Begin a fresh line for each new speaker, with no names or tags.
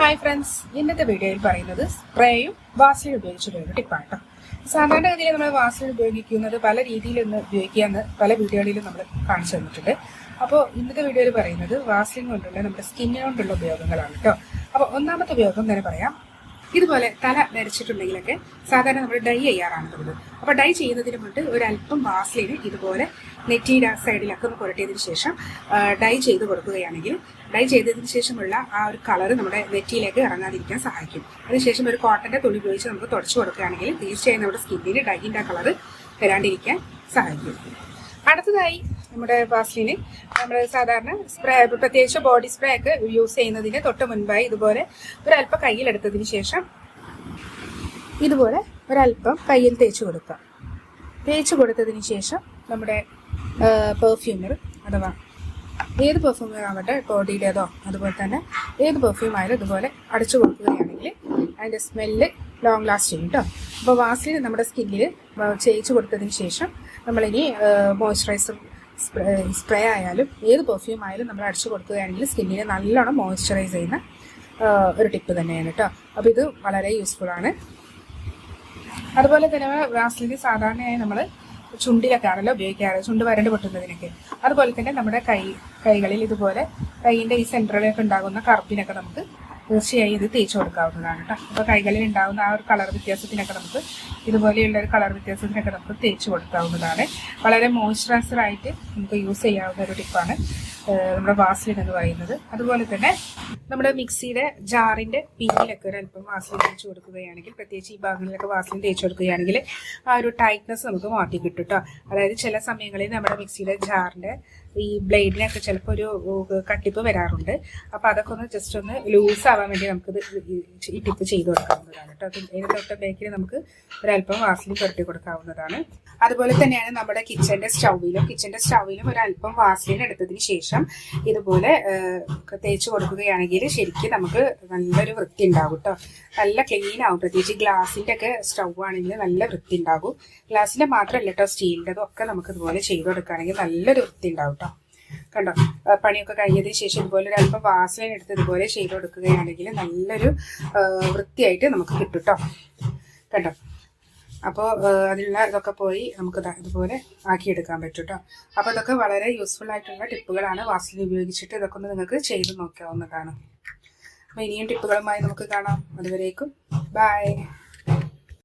Hi friends ഇന്നത്തെ വീഡിയോയിൽ പറയുന്നത് സ്പ്രേയും വാസലിൻ ഉപയോഗിച്ചുള്ള ഒരു ടിപ്പാണ് കേട്ടോ സാധാരണഗതിയിൽ നമ്മൾ വാസലിൻ ഉപയോഗിക്കുന്നത് പല രീതിയിൽ ഒന്ന് ഉപയോഗിക്കാമെന്ന് പല വീഡിയോകളിലും നമ്മൾ കാണിച്ചു തന്നിട്ടുണ്ട്. അപ്പോൾ ഇന്നത്തെ വീഡിയോയിൽ പറയുന്നത് വാസലിൻ കൊണ്ടുള്ള നമ്മുടെ സ്കിന്നിന് കൊണ്ടുള്ള ഉപയോഗങ്ങളാണ് കേട്ടോ അപ്പോൾ ഒന്നാമത്തെ ഉപയോഗം തന്നെ പറയാം. ഇതുപോലെ തല നരച്ചിട്ടുണ്ടെങ്കിലൊക്കെ സാധാരണ നമ്മൾ ഡൈ ചെയ്യാറാണ് നമ്മൾ അപ്പോൾ ഡൈ ചെയ്യുന്നതിന് മുമ്പ് ഒരല്പം വാസലിന് ഇതുപോലെ നെറ്റിയുടെ സൈഡിലൊക്കെ ഒന്ന് പുരട്ടിയതിന് ശേഷം ഡൈ ചെയ്ത് കൊടുക്കുകയാണെങ്കിൽ ഡൈ ചെയ്തതിന് ശേഷമുള്ള ആ ഒരു കളർ നമ്മുടെ നെറ്റിയിലേക്ക് ഇറങ്ങാതിരിക്കാൻ സഹായിക്കും. അതിനുശേഷം ഒരു കോട്ടന്റെ തുണി ഉപയോഗിച്ച് നമുക്ക് തുടച്ചു കൊടുക്കുകയാണെങ്കിൽ തീർച്ചയായും നമ്മുടെ സ്കിന്നിന് ഡൈന്റെ ആ കളർ വരാണ്ടിരിക്കാൻ സഹായിക്കും. അടുത്തതായി നമ്മുടെ വാസ്ലിന് നമ്മൾ സാധാരണ സ്പ്രേ പ്രത്യേകിച്ച് ബോഡി സ്പ്രേ ഒക്കെ യൂസ് ചെയ്യുന്നതിന് തൊട്ട് മുൻപായി ഇതുപോലെ ഒരല്പം കയ്യിലെടുത്തതിന് ശേഷം ഇതുപോലെ ഒരല്പം കയ്യിൽ തേച്ച് കൊടുക്കുക. തേച്ച് കൊടുത്തതിന് ശേഷം നമ്മുടെ പെർഫ്യൂമർ അഥവാ ഏത് പെർഫ്യൂം ആവട്ടെ ബോഡിയുടേതോ അതുപോലെ തന്നെ ഏത് പെർഫ്യൂം ആയാലും ഇതുപോലെ അടച്ചു കൊടുക്കുകയാണെങ്കിൽ അതിന്റെ സ്മെല്ല് ലോങ് ലാസ്റ്റ് ചെയ്യും കേട്ടോ അപ്പോൾ വാസ്ലിൻ നമ്മുടെ സ്കിന്നിൽ ചെയ്യിച്ചു കൊടുത്തതിന് ശേഷം നമ്മളിനി മോയ്സ്ചറൈസർ സ്പ്രേ ആയാലും ഏത് പെർഫ്യൂം ആയാലും നമ്മൾ അടിച്ചു കൊടുക്കുകയാണെങ്കിൽ സ്കിന്നിനെ നല്ലോണം മോയ്സ്ചറൈസ് ചെയ്യുന്ന ഒരു ടിപ്പ് തന്നെയാണ് കേട്ടോ അപ്പോൾ ഇത് വളരെ യൂസ്ഫുൾ ആണ്. അതുപോലെ തന്നെ വാസ്ലിന് സാധാരണയായി നമ്മൾ ചുണ്ടിലൊക്കെ ആണല്ലോ ഉപയോഗിക്കാറ് ചുണ്ട് വരണ്ട് പൊട്ടുന്നതിനൊക്കെ. അതുപോലെ തന്നെ നമ്മുടെ കൈ കൈകളിൽ ഇതുപോലെ കൈയിന്റെ ഈ സെന്ററിലൊക്കെ ഉണ്ടാകുന്ന കറുപ്പിനൊക്കെ നമുക്ക് തീർച്ചയായും ഇത് തേച്ച് കൊടുക്കാവുന്നതാണ് കേട്ടോ. അപ്പോൾ കൈകളിൽ ഉണ്ടാകുന്ന ആ ഒരു കളർ വ്യത്യാസത്തിനൊക്കെ നമുക്ക് ഇതുപോലെയുള്ള ഒരു കളർ വ്യത്യാസത്തിനൊക്കെ നമുക്ക് തേച്ച് കൊടുക്കാവുന്നതാണ്. വളരെ മോയ്സ്ചറൈസറായിട്ട് നമുക്ക് യൂസ് ചെയ്യാവുന്ന ഒരു ടിപ്പാണ് നമ്മുടെ വാസ്ലിൻ എന്ന് പറയുന്നത്. അതുപോലെ തന്നെ നമ്മുടെ മിക്സിയുടെ ജാറിന്റെ പിന്നിലൊക്കെ ഒരു അല്പം വാസലിൻ തേച്ച് കൊടുക്കുകയാണെങ്കിൽ പ്രത്യേകിച്ച് ഈ ഭാഗങ്ങളിലൊക്കെ വാസലിൻ തേച്ച് കൊടുക്കുകയാണെങ്കിൽ ആ ഒരു ടൈറ്റ്നെസ് നമുക്ക് മാറ്റി കിട്ടും കേട്ടോ അതായത് ചില സമയങ്ങളിൽ നമ്മുടെ മിക്സിയുടെ ജാറിന്റെ ഈ ബ്ലേഡിനൊക്കെ ചിലപ്പോൾ ഒരു കട്ടിപ്പ് വരാറുണ്ട്. അപ്പോൾ അതൊക്കെ ഒന്ന് ജസ്റ്റ് ഒന്ന് ലൂസ് ആവാൻ വേണ്ടി നമുക്കിത് ഈ- ടിപ്പ് ചെയ്ത് കൊടുക്കാവുന്നതാണ് കേട്ടോ അപ്പം ഇതിന് തൊട്ട് ബേക്കിൽ നമുക്ക് ഒരല്പം വാസലിൻ പുരട്ടി കൊടുക്കാവുന്നതാണ്. അതുപോലെ തന്നെയാണ് നമ്മുടെ കിച്ചന്റെ സ്റ്റൗവിലും കിച്ചന്റെ സ്റ്റൗവിലും ഒരല്പം വാസലിൻ എടുത്തതിന് ശേഷം ഇതുപോലെ തേച്ച് കൊടുക്കുകയാണെങ്കിൽ ശരിക്കും നമുക്ക് നല്ലൊരു വൃത്തി ഉണ്ടാകും കേട്ടോ നല്ല ക്ലീൻ ആവും. പ്രത്യേകിച്ച് ഗ്ലാസിന്റെ ഒക്കെ സ്റ്റൗ ആണെങ്കിൽ നല്ല വൃത്തി ഉണ്ടാകും ഗ്ലാസിന്റെ മാത്രമല്ല കേട്ടോ സ്റ്റീലിന്റെതും ഒക്കെ നമുക്ക് ഇതുപോലെ ചെയ്ത് കൊടുക്കുകയാണെങ്കിൽ നല്ലൊരു വൃത്തി ഉണ്ടാവും കേട്ടോ കണ്ടോ? പണിയൊക്കെ കഴിഞ്ഞതിന് ശേഷം ഇതുപോലെ ഒരു അല്പം വാസന എടുത്ത് ഇതുപോലെ ചെയ്ത് കൊടുക്കുകയാണെങ്കിൽ നല്ലൊരു വൃത്തിയായിട്ട് നമുക്ക് കിട്ടും കേട്ടോ കണ്ടോ? അപ്പോൾ അതിലുള്ള ഇതൊക്കെ പോയി നമുക്ക് ഇതുപോലെ ആക്കിയെടുക്കാൻ പറ്റും കേട്ടോ അപ്പോൾ ഇതൊക്കെ വളരെ യൂസ്ഫുൾ ആയിട്ടുള്ള ടിപ്പുകളാണ് വാസിൽ ഉപയോഗിച്ചിട്ട് ഇതൊക്കെ ഒന്ന് നിങ്ങൾക്ക് ചെയ്ത് നോക്കാവുന്നതാണ്. അപ്പോൾ ഇനിയും ടിപ്പുകളുമായി നമുക്ക് കാണാം. അതുവരേക്കും. ബൈ